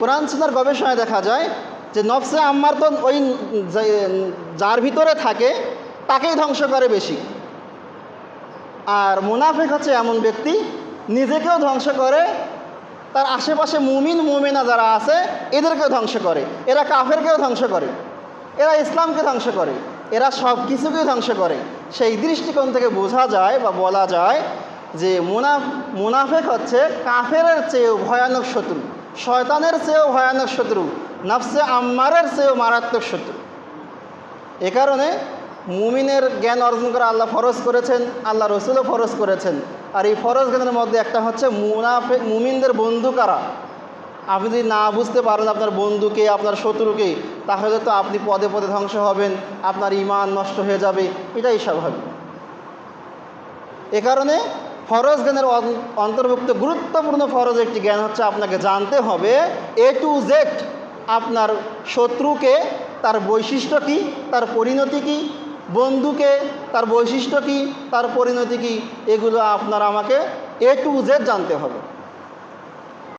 কোরআন সুনার গবেষণায় দেখা যায় যে নফসে আম্মার তো ওই যার ভিতরে থাকে, তাকেই ধ্বংস করে বেশি। আর মুনাফিক হচ্ছে এমন ব্যক্তি, নিজেকেও ধ্বংস করে, তার আশেপাশে মুমিন, মুমিনা যারা আছে, এদেরকেও ধ্বংস করে। এরা কাফেরকেও ধ্বংস করে। এরা ইসলামকে ধ্বংস করে। এরা সব কিছুকেই ধ্বংস করে। সেই দৃষ্টিকোণ থেকে বোঝা যায় বা বলা যায় যে মুনাফ, মুনাফেক হচ্ছে কাফেরের চেয়েও ভয়ানক শত্রু। শয়তানের চেয়েও ভয়ানক শত্রু, নফসে আম্মারের চেয়েও মারাত্মক শত্রু। এ কারণে মুমিনের জ্ঞান অর্জন করা আল্লাহ ফরজ করেছেন, আল্লাহ রসুলও ফরজ করেছেন। আর এই ফরজ জ্ঞানের মধ্যে একটা হচ্ছে মুনাফে, মুমিনদের বন্ধু কারা? আপনি যদি না বুঝতে পারেন আপনার বন্ধুকে, আপনার শত্রুকে, তাহলে তো আপনি পদে পদে ধ্বংস হবেন, আপনার ইমান নষ্ট হয়ে যাবে, এটাই স্বাভাবিক। এ কারণে ফরজ জ্ঞানের অন- অন্তর্ভুক্ত গুরুত্বপূর্ণ ফরজ একটি জ্ঞান হচ্ছে আপনাকে জানতে হবে এ টু জেড আপনার শত্রুকে, তার বৈশিষ্ট্য কী, তার পরিণতি কি, বন্ধুকে, তার বৈশিষ্ট্য কি, তার পরিণতি কি, এগুলো আপনার আমাকে এ টু জেড জানতে হবে।